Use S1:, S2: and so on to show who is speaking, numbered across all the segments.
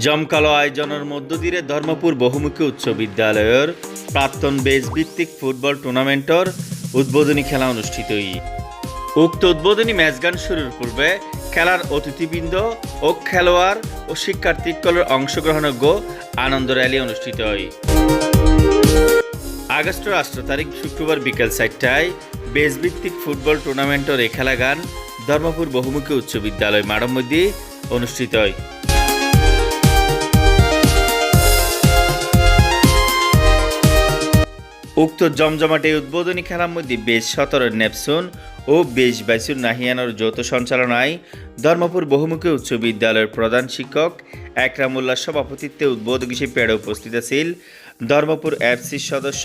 S1: জমকালো আয়োজনের মধ্য দিয়ে ধর্মপুর বহুমুখী উচ্চ বিদ্যালয়ের প্রাক্তন বেস ভিত্তিক ফুটবল টুর্নামেন্টর উদ্বোধনী খেলা অনুষ্ঠিত উক্ত উদ্বোধনী ম্যাচ গান শুরুর পূর্বে খেলার অতিথিবৃন্দ ও খেলোয়াড় ও শিক্ষার্থীসকলের অংশগ্রহণযোগ্য আনন্দ র্যালি অনুষ্ঠিত হয় আগস্টের আঠারো তারিখ শুক্রবার বিকেল চারটায় বেস ভিত্তিক ফুটবল টুর্নামেন্টের এই খেলা গান ধর্মপুর বহুমুখী উচ্চ বিদ্যালয় মধ্যে অনুষ্ঠিত হয় উক্ত জমজমাটে উদ্বোধনী খেলার মধ্যে বেশ সতেরো নেপসুন ও বেশ বাইসুর নাহিয়ানোর যৌথ সঞ্চালনায় ধর্মপুর বহুমুখী উচ্চ বিদ্যালয়ের প্রধান শিক্ষক একরামুল্লাহ সভাপতিত্বে উদ্বোধক হিসেবে উপস্থিত ছিল ধর্মপুর এফসির সদস্য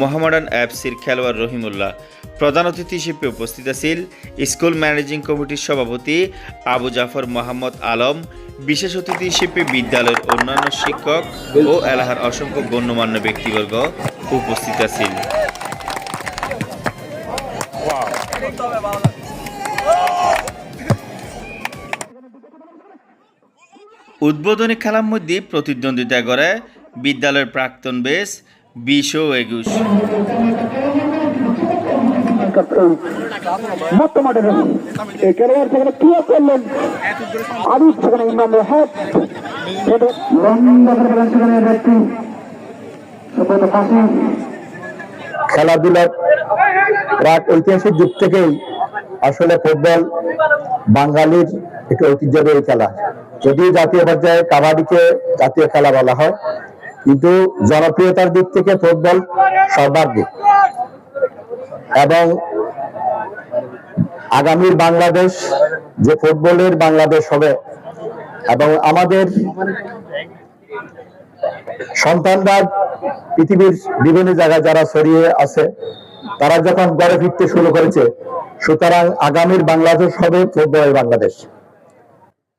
S1: মোহামডান এফসির খেলোয়াড় রহিমুল্লাহ। প্রধান অতিথি হিসেবে উপস্থিত ছিল স্কুল ম্যানেজিং কমিটির সভাপতি আবু জাফর মোহাম্মদ আলম, বিশেষ অতিথি হিসেবে বিদ্যালয়ের অন্যান্য শিক্ষক ও এলাহার অসংখ্য গণ্যমান্য ব্যক্তিবর্গ। উপস্থিত ছিল উদ্বোধনী খেলার মধ্যে প্রতিদ্বন্দ্বিতা করে বিদ্যালয়ের প্রাক্তন বেস বিশ ও একুশ
S2: সেখানে ইমাম রেহাত সেখানে ব্যক্তি সুব্রত ফাঁসি
S3: খেলাধুলার প্রাক ঐতিহাসিক যুগ থেকেই আসলে ফুটবল বাঙালির একটি ঐতিহ্যবাহী খেলা। যদিও জাতীয় পর্যায়ে কাবাডিকে জাতীয় খেলা বলা হয়, কিন্তু জনপ্রিয়তার দিক থেকে ফুটবল সর্বাধিক এবং আগামীর বাংলাদেশ, যে ফুটবলের বাংলাদেশ হবে, এবং আমাদের সন্তানরা পৃথিবীর বিভিন্ন জায়গায় যারা ছড়িয়ে আছে, তারা যখন গড়ে ফিরতে শুরু করেছে, সুতরাং আগামীর বাংলাদেশ হবে ফুটবলের বাংলাদেশ।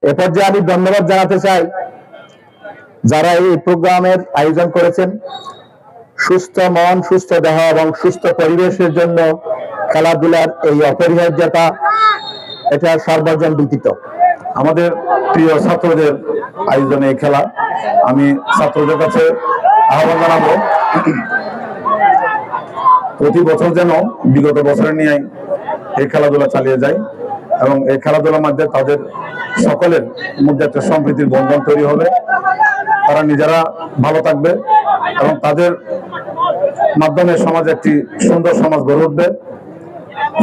S3: এ পর্যায়ে আমি ধন্যবাদ জানাতে চাই যারা এই প্রোগ্রামের আয়োজন করেছেন। সুস্থ মন, সুস্থ দেহ এবং সুস্থ পরিবেশের জন্য খেলাধুলার এই অপরিহার্যতা, এটা সর্বজন বিদিত
S4: আমাদের প্রিয় ছাত্রদের আয়োজনে খেলা। আমি ছাত্রদের কাছে আহ্বান জানাব। প্রতি বছর যেন বিগত বছরের নিয়ে এই খেলাধুলা চালিয়ে যায় এবং এই খেলাধুলার মধ্যে তাদের সকলের মধ্যে একটা সম্প্রীতির বন্ধন তৈরি হবে। তারা নিজেরা ভালো থাকবে এবং তাদের মাধ্যমে সমাজে একটি সুন্দর সমাজ গড়ে উঠবে,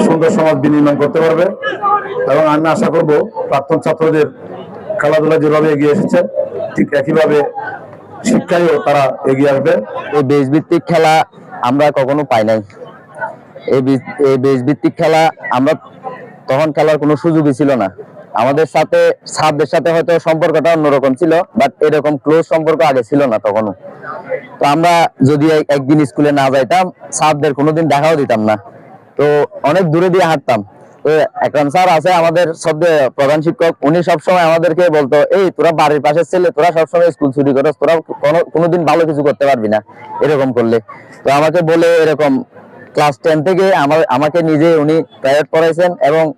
S4: সুন্দর সমাজ বিনির্মাণ করতে পারবে এবং আমি আশা করব প্রাক্তন ছাত্রদের খেলাধুলা যেভাবে এগিয়ে এসেছে, ঠিক একইভাবে শিক্ষায়ও তারা এগিয়ে আসবে।
S3: এই দেশভিত্তিক খেলা আমরা কখনো পাই নাই। এই এই খেলা আমরা তখন খেলার কোনো সুযোগই ছিল না। আমাদের সাথে সাবদের সাথে হয়তো সম্পর্কটা অন্যরকম ছিল বাট এরকম ক্লোজ সম্পর্ক আগে ছিল না তখনও তো আমরা যদি একদিন স্কুলে না যাইতাম সাবদের কোনোদিন দেখাও দিতাম না। তো অনেক দূরে দিয়ে হাঁটতাম। স্যার ভালো কিছু করতে পারবি না। এরকম করলে। তো আমাকে বলে এরকম ক্লাস টেন থেকে আমার, আমাকে নিজে উনি প্রাইভেট পড়াইছেন এবং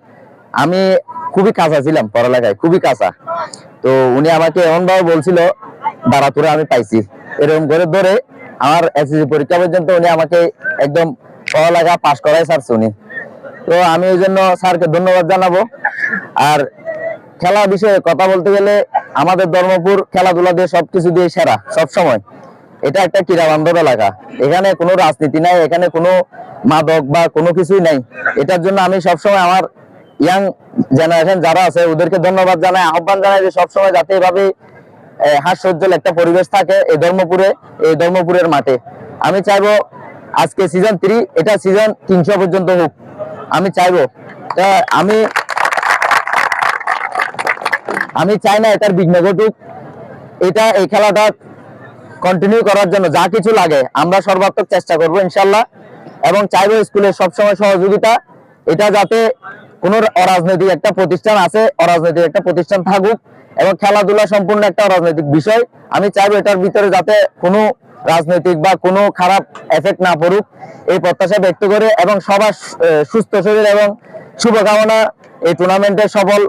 S3: আমি খুবই কাঁচা ছিলাম পড়ালেখায়, খুবই কাঁচা। তো উনি আমাকে এমন ভাবে বলছিল, দাঁড়া, তোরা আমি পাইছি। এরকম করে ধরে আমার এসএসসি পরীক্ষা পর্যন্ত উনি আমাকে একদম পড়ালেখা পাশ করাই ছাড়ছে উনি। তো আমি ওই জন্য স্যারকে ধন্যবাদ জানাব। আর খেলা বিষয়ে কথা বলতে গেলে আমাদের ধর্মপুর খেলাধুলা দিয়ে সবকিছু দিয়ে সেরা সব সময় এটা একটা ক্রীড়া বান্ধব এলাকা। এখানে কোনো রাজনীতি নাই, এখানে কোনো মাদক বা কোনো কিছুই নাই। এটার জন্য আমি সবসময় আমার ইয়াং জেনারেশন যারা আছে, ওদেরকে ধন্যবাদ জানাই, আহ্বান জানাই যে সবসময় যাতে এভাবে হাস্যজ্জ্বল একটা পরিবেশ থাকে এই ধর্মপুরে, এই ধর্মপুরের মাঠে। আমি চাইব আজকে সিজন থ্রি এটা সিজন তিনশো পর্যন্ত হোক। আমি চাইব। আমি আমি চাই না এটার বিঘ্ন ঘটুক। এটা এই খেলাটা কন্টিনিউ করার জন্য যা কিছু লাগে আমরা সর্বাত্মক চেষ্টা করব ইনশাল্লাহ। এবং চাইব স্কুলের সবসময় সহযোগিতা। এটা যাতে কোনো অরাজনৈতিক একটা প্রতিষ্ঠান আছে, অরাজনৈতিক একটা প্রতিষ্ঠান থাকুক। এবং খেলাধুলা সম্পূর্ণ একটা অরাজনৈতিক বিষয়। আমি চাইব এটার ভিতরে যাতে কোনো রাজনৈতিক বা কোনো খারাপ এফেক্ট না পড়ুক, এই প্রত্যাশা ব্যক্ত করে এবং সবার সুস্থ শরীর এবং শুভকামনা এই টুর্নামেন্টের সফল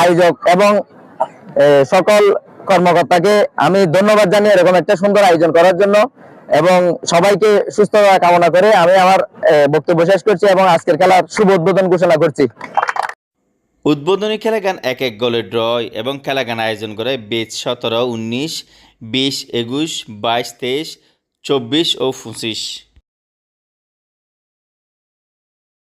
S3: আয়োজক এবং সকল কর্মকর্তাকে আমি ধন্যবাদ জানিয়ে এরকম একটা সুন্দর আয়োজন করার জন্য এবং সবাইকে সুস্থতা কামনা করে আমি আমার বক্তব্য শেষ করছি এবং আজকের খেলার শুভ উদ্বোধন ঘোষণা করছি।
S1: উদ্বোধনী খেলা গান এক এক গোলের ড্রয় এবং খেলাগান আয়োজন করে বেচ সতেরো, উনিশ বিশ একুশ বাইশ তেইশ চব্বিশ ও পঁচিশ